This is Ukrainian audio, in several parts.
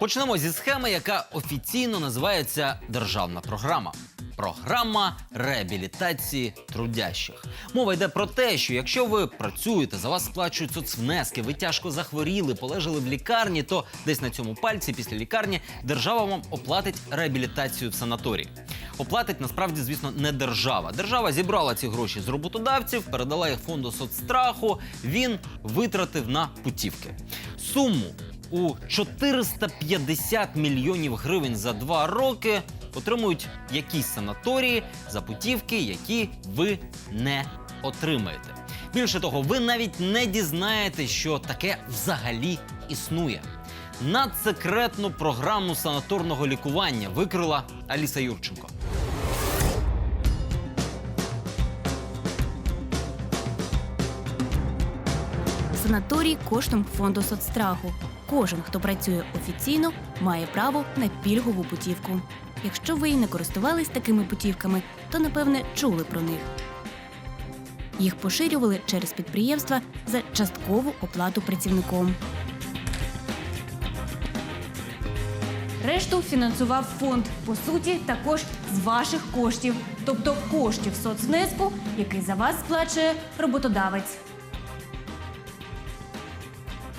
Почнемо зі схеми, яка офіційно називається державна програма. Програма реабілітації трудящих. Мова йде про те, що якщо ви працюєте, за вас сплачують соцвнески, ви тяжко захворіли, полежали в лікарні, то десь на цьому пальці після лікарні держава вам оплатить реабілітацію в санаторії. Оплатить насправді, звісно, не держава. Держава зібрала ці гроші з роботодавців, передала їх фонду соцстраху. Він витратив на путівки. Суму у 450 мільйонів гривень за два роки отримують якісь санаторії за путівки, які ви не отримаєте. Більше того, ви навіть не дізнаєтесь, що таке взагалі існує. Надсекретну програму санаторного лікування викрила Аліса Юрченко. Санаторій коштом фонду соцстраху. Кожен, хто працює офіційно, має право на пільгову путівку. Якщо ви й не користувались такими путівками, то напевне чули про них. Їх поширювали через підприємства за часткову оплату працівником. Решту фінансував фонд, по суті, також з ваших коштів, тобто коштів соцвнеску, який за вас сплачує роботодавець.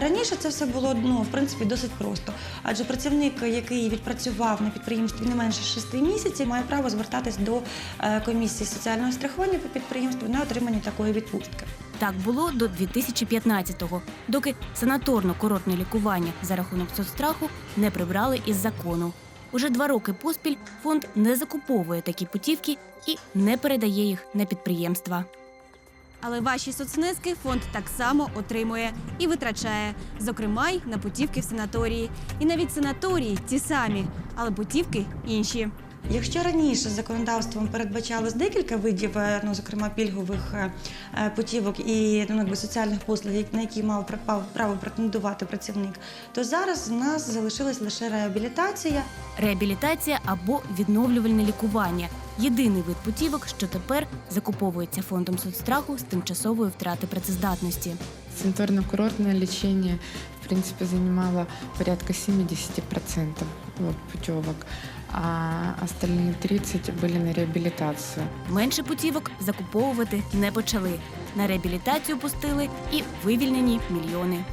Раніше це все було ну, в принципі досить просто. Адже працівник, який відпрацював на підприємстві не менше 6 місяців, має право звертатись до е, комісії соціального страхування по підприємству на отримання такої відпустки. Так було до 2015-го, доки санаторно-курортне лікування за рахунок соцстраху не прибрали із закону. Уже два роки поспіль фонд не закуповує такі путівки і не передає їх на підприємства. Але ваші соцвнески фонд так само отримує і витрачає, зокрема й на путівки в санаторії. І навіть санаторії ті самі, але путівки інші. Якщо раніше законодавством передбачалось декілька видів, е, ну зокрема пільгових е, е, путівок і ну, якби соціальних послуг, на які мав пра- право претендувати працівник, то зараз в нас залишилась лише реабілітація. Реабілітація або відновлювальне лікування єдиний вид путівок, що тепер закуповується фондом соцстраху з тимчасової втрати працездатності. Санаторно-курортное лечение, в принципе, занимало порядка 70% вот, путевок, а остальные 30 были на реабилитацию. Менше путівок закуповувати не почали. На реабілітацію пустили і вивільнені мільйони.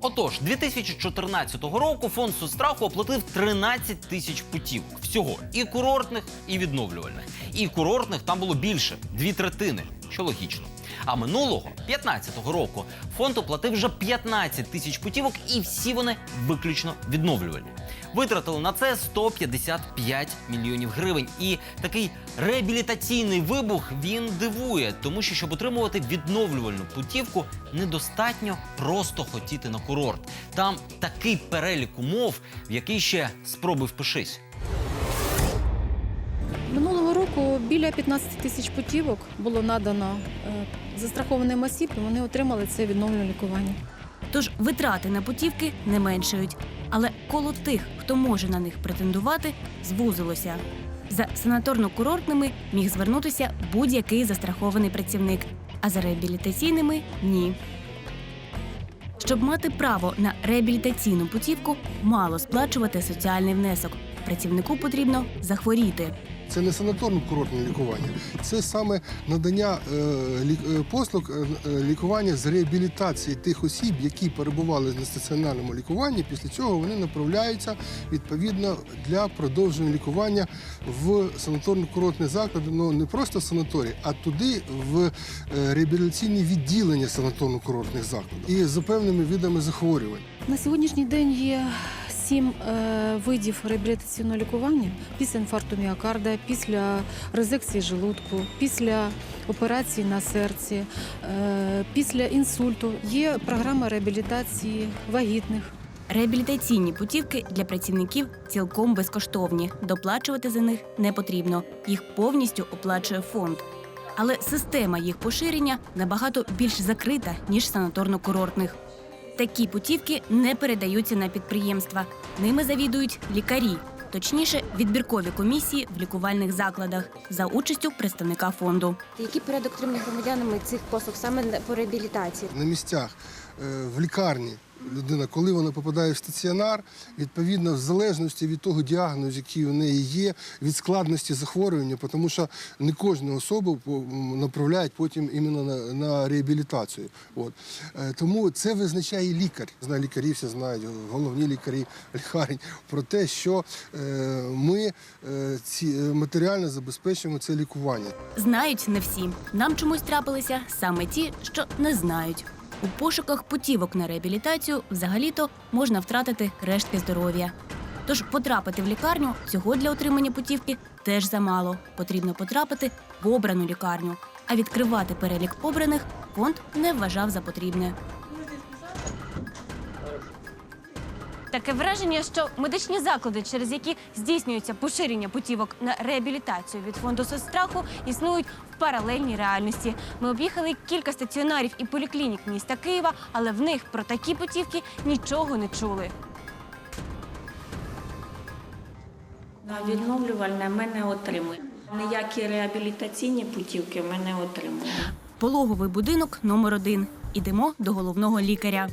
Отож, 2014 року фонд соцстраху оплатив 13 тисяч путівок. Всього і курортних, і відновлювальних. І курортних там було більше дві третини, що логічно. А минулого, 15-го року, фонд оплатив вже 15 тисяч путівок, і всі вони виключно відновлювальні. Витратили на це 155 мільйонів гривень. І такий реабілітаційний вибух він дивує, тому що щоб отримувати відновлювальну путівку, недостатньо просто хотіти на курорт. Там такий перелік умов, в який ще спроби впишись. Минулого року біля 15 тисяч путівок було надано е, застрахованим осіб, і вони отримали це відновлення лікування. Тож витрати на путівки не меншають. Але коло тих, хто може на них претендувати, звузилося. За санаторно-курортними міг звернутися будь-який застрахований працівник, а за реабілітаційними ні. Щоб мати право на реабілітаційну путівку, мало сплачувати соціальний внесок. Працівнику потрібно захворіти. Це не санаторно-курортне лікування, це саме надання е, е, послуг е, лікування з реабілітації тих осіб, які перебували на стаціонарному лікуванні. Після цього вони направляються відповідно для продовження лікування в санаторно-курортний заклад. Ну не просто в санаторій, а туди в реабілітаційні відділення санаторно-курортних закладів і за певними видами захворювань. На сьогоднішній день є сім е, видів реабілітаційного лікування після інфаркту міокарда, після резекції желудку, після операції на серці, е, після інсульту. Є програма реабілітації вагітних. Реабілітаційні путівки для працівників цілком безкоштовні. Доплачувати за них не потрібно. Їх повністю оплачує фонд. Але система їх поширення набагато більш закрита, ніж санаторно-курортних. Такі путівки не передаються на підприємства. Ними завідують лікарі, точніше, відбіркові комісії в лікувальних закладах за участю представника фонду. Який порядок отримання громадянами цих послуг саме по реабілітації? на місцях е, в лікарні. Людина, коли вона попадає в стаціонар, відповідно, в залежності від того діагнозу, який у неї є, від складності захворювання, тому що не кожну особу направляють потім іменно на, на реабілітацію. От. Е, Тому це визначає лікар. Знаю, лікарі всі знають, головні лікарі лікарень, про те, що е, ми е, ці, матеріально забезпечуємо це лікування. Знають не всі. Нам чомусь трапилися саме ті, що не знають. У пошуках путівок на реабілітацію взагалі-то можна втратити рештки здоров'я. Тож потрапити в лікарню цього для отримання путівки теж замало. Потрібно потрапити в обрану лікарню. А відкривати перелік обраних фонд не вважав за потрібне. Таке враження, що медичні заклади, через які здійснюється поширення путівок на реабілітацію від фонду соцстраху, існують в паралельній реальності. Ми об'їхали кілька стаціонарів і поліклінік міста Києва, але в них про такі путівки нічого не чули. На відновлювальне ми не отримуємо. Ніякі реабілітаційні путівки ми не отримуємо. Пологовий будинок номер один. Ідемо до головного лікаря.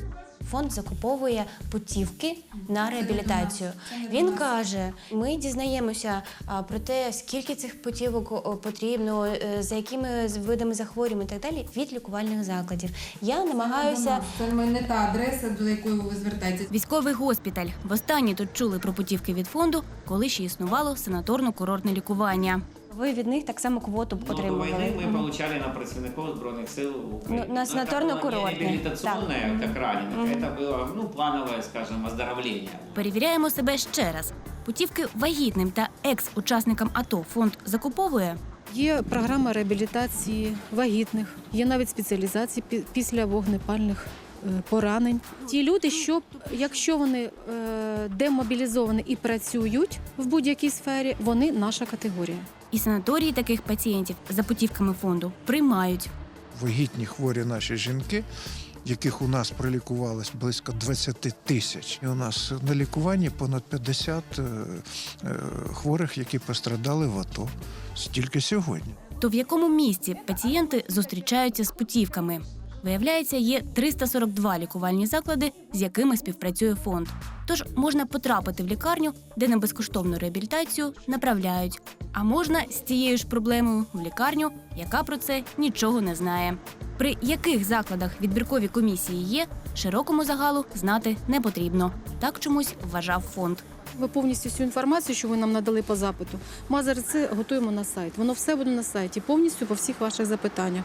Фонд закуповує путівки на реабілітацію. Він каже: ми дізнаємося про те, скільки цих путівок потрібно, е, за якими видами захворювань і так далі від лікувальних закладів. Я намагаюся Це не та адреса, до якої ви звертаєтесь. Військовий госпіталь. Востаннє тут чули про путівки від фонду, коли ще існувало санаторно-курортне лікування ви від них так само квоту Ну, до отримували. войны мы Мгм. получали на працівників Збройних сил України. Ну, на Но это санаторно-курортные, было не реабилитационное, так. как раненых, Мгм. это было, ну, плановое, скажем, оздоровление. Перевіряємо себе ще раз. Путівки вагітним та екс-учасникам АТО фонд закуповує. Є програма реабілітації вагітних, є навіть спеціалізації пі- після вогнепальних е, поранень. Ті люди, що якщо вони е, демобілізовані і працюють в будь-якій сфері, вони наша категорія. І санаторії таких пацієнтів за путівками фонду приймають. вагітні хворі наші жінки, яких у нас пролікувалось близько 20 тисяч. І у нас на лікуванні понад 50 е, е, хворих, які пострадали в АТО. Стільки сьогодні. То в якому місці пацієнти зустрічаються з путівками? Виявляється, є 342 лікувальні заклади, з якими співпрацює фонд. Тож можна потрапити в лікарню, де на безкоштовну реабілітацію направляють. А можна з цією ж проблемою в лікарню, яка про це нічого не знає. При яких закладах відбіркові комісії є, широкому загалу знати не потрібно. Так чомусь вважав фонд. Ви повністю всю інформацію, що ви нам надали по запиту, ми зараз це готуємо на сайт. Воно все буде на сайті, повністю по всіх ваших запитаннях.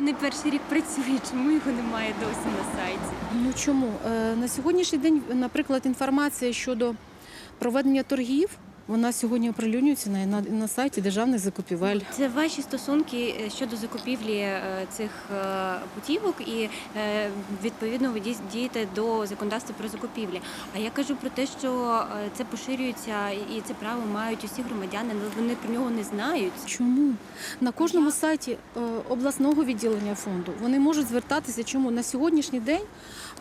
Не перший рік працює, чому його немає досі на сайті? Ну чому? Е, На сьогоднішній день, наприклад, інформація щодо проведення торгів, вона сьогодні оприлюднюється на, на, на сайті державних закупівель. Це ваші стосунки е, щодо закупівлі е, цих е, путівок і відповідно ви дієте до законодавства про закупівлі. А я кажу про те, що це поширюється і це право мають усі громадяни, але вони про нього не знають. Чому? На кожному сайті обласного відділення фонду вони можуть звертатися. Чому на сьогоднішній день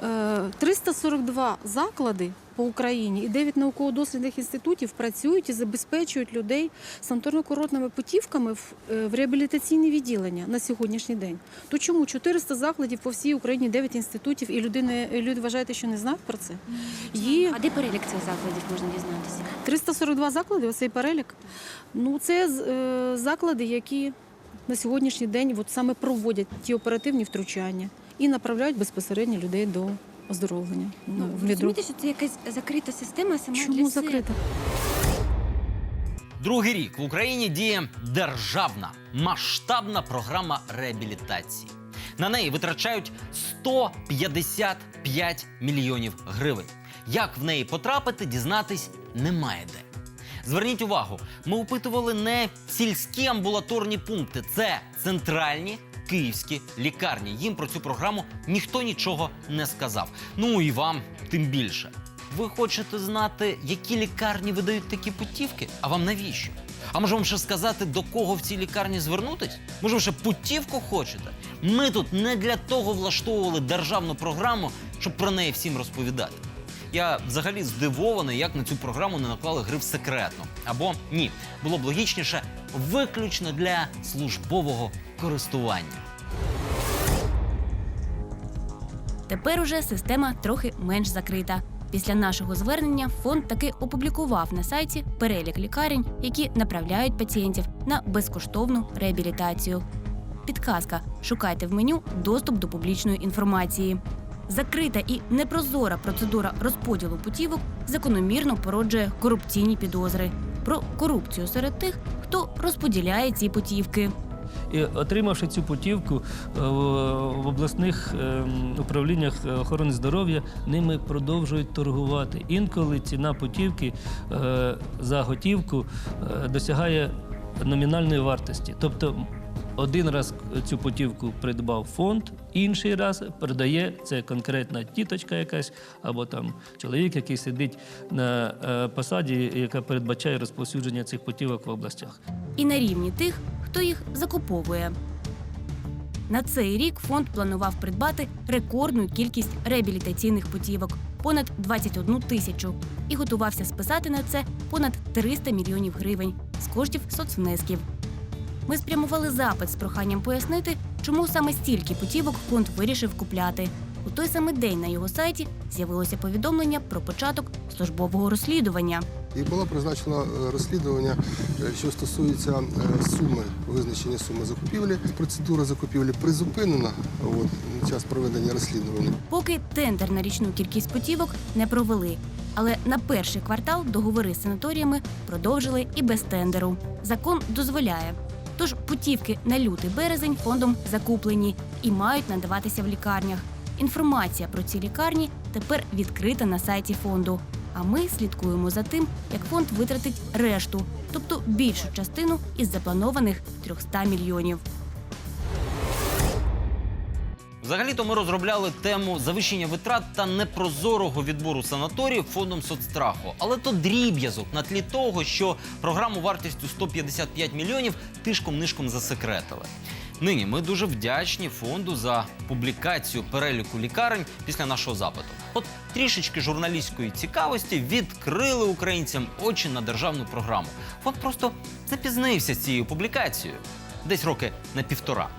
е, 342 заклади по Україні і 9 науково-дослідних інститутів працюють і забезпечують людей санаторно-курортними путівками в, е, реабілітаційні відділення на сьогоднішній день. То чому 400 закладів по всій Україні, 9 інститутів, і люди, не, люди вважаєте, що не знають про це? Є А де перелік цих закладів можна дізнатися? 342 заклади, оцей перелік. Ну, це е, заклади, які на сьогоднішній день от саме проводять ті оперативні втручання і направляють безпосередньо людей до оздоровлення. Ну, Ну, ви розумієте, що це якась закрита система сама для Чому себе? закрита? Другий рік в Україні діє державна масштабна програма реабілітації. На неї витрачають 155 мільйонів гривень. Як в неї потрапити, дізнатись немає де. Зверніть увагу, ми опитували не сільські амбулаторні пункти, це центральні київські лікарні. Їм про цю програму ніхто нічого не сказав. Ну і вам тим більше. Ви хочете знати, які лікарні видають такі путівки? А вам навіщо? А може вам ще сказати, до кого в цій лікарні звернутись? Може, ви ще путівку хочете? Ми тут не для того влаштовували державну програму, щоб про неї всім розповідати. Я взагалі здивований, як на цю програму не наклали гриф секретно. Або ні, було б логічніше виключно для службового користування. Тепер уже система трохи менш закрита. Після нашого звернення фонд таки опублікував на сайті перелік лікарень, які направляють пацієнтів на безкоштовну реабілітацію. Підказка: шукайте в меню доступ до публічної інформації. Закрита і непрозора процедура розподілу путівок закономірно породжує корупційні підозри про корупцію серед тих, хто розподіляє ці путівки. І отримавши цю путівку е, в обласних ем, управліннях охорони здоров'я, ними продовжують торгувати. Інколи ціна путівки е, за готівку е, досягає номінальної вартості. Тобто один раз цю путівку придбав фонд, інший раз передає це конкретна тіточка якась або там чоловік, який сидить на посаді, яка передбачає розповсюдження цих путівок в областях. і на рівні тих, хто їх закуповує. На цей рік фонд планував придбати рекордну кількість реабілітаційних путівок понад 21 тисячу і готувався списати на це понад 300 мільйонів гривень з коштів соцвнесків. Ми спрямували запит з проханням пояснити, чому саме стільки путівок фонд вирішив купляти. У той самий день на його сайті з'явилося повідомлення про початок службового розслідування. І було призначено е, розслідування, е, що стосується е, суми, визначення суми закупівлі. Процедура закупівлі призупинена от, на час проведення розслідування. Поки тендер на річну кількість путівок не провели. Але на перший квартал договори з санаторіями продовжили і без тендеру. Закон дозволяє. Тож путівки на лютий березень фондом закуплені і мають надаватися в лікарнях. Інформація про ці лікарні тепер відкрита на сайті фонду. А ми слідкуємо за тим, як фонд витратить решту, тобто більшу частину із запланованих 300 мільйонів. Взагалі-то ми розробляли тему завищення витрат та непрозорого відбору санаторіїв фондом соцстраху. Але то дріб'язок на тлі того, що програму вартістю 155 мільйонів тишком-нишком засекретили. Нині ми дуже вдячні фонду за публікацію переліку лікарень після нашого запиту. От трішечки журналістської цікавості відкрили українцям очі на державну програму. Фонд просто запізнився з цією публікацією десь роки на півтора.